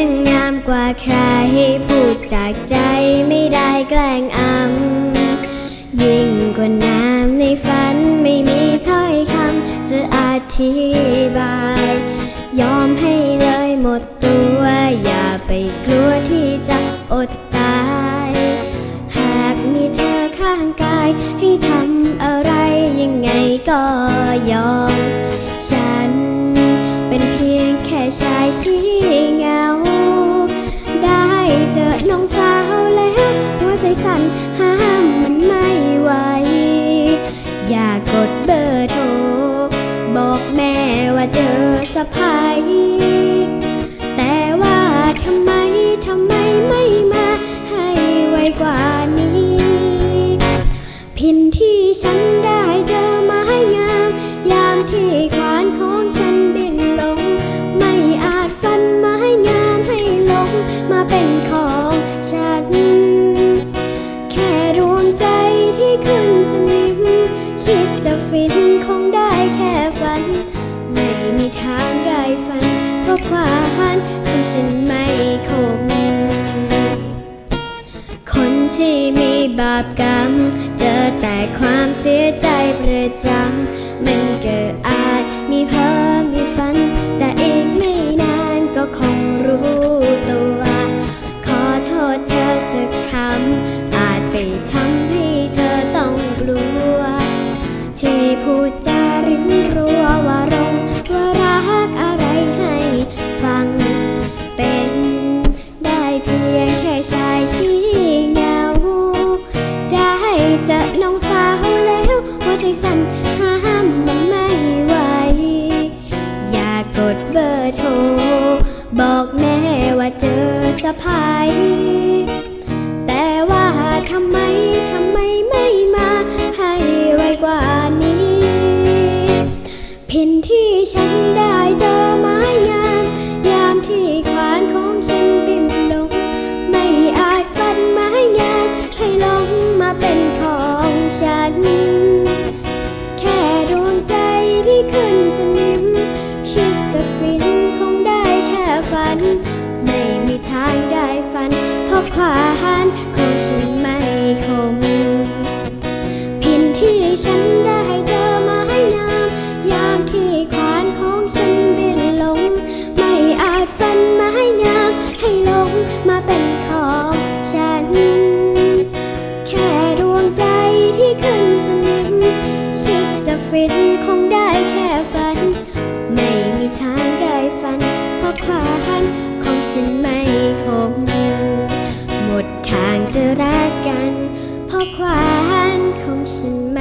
ังงามกว่าใคร พูดจากใจไม่ได้แกล้งอำยิ่งกว่าน้ำในฝันไม่มีถ้อยคำจะอธิบาย น้องสาวแล้วหัวใจสั่นห้ามมันไม่ไหว อย่ากดเบอร์โทร บอกแม่ว่าเจอสะพายแต่ว่าทำไมทำไมไม่มาให้ไวกว่านี้ พินที่ฉันได้เจอไม้งาม ยามที่ ใจที่ขึ้นสนิมคิดจะฟินคงได้แค่ฝัน ไม่มีทางได้ฝัน เพราะความของฉันไม่คมคนที่มีบาปกรรม เจอแต่ความเสียใจประจำมันเกิดอาจมีเพ้อ น้องสาวแล้วหัวใจสั่นห้ามมันไม่ไหว อย่ากดเบอร์โทร บอกแม่ว่าเจอสะพายแต่ว่าทำไมทำไมไม่มาให้ไวกว่านี้ พินที่ฉันได้เจอไม้งามยามที่ขวานของฉันบินลง ไม่อาจฟันไม้งามให้ลงมาเป็นขอ ฉัน แค่ดวงใจที่ขึ้นสนิม คิดจะฟินคงได้แค่ฝัน ไม่มีทางได้ฝัน เพราะความของฉันไม่คมพินที่ฉันได้เจอไม้งามยามที่ขวานของฉันบินลง ไม่อาจฟันไม้งามให้ลงมาเป็น ฟินคงได้แค่ฝัน ไม่มีทางได้ฝัน เพราะความของฉันไม่คงหมดทางจะรักกัน เพราะความของฉัน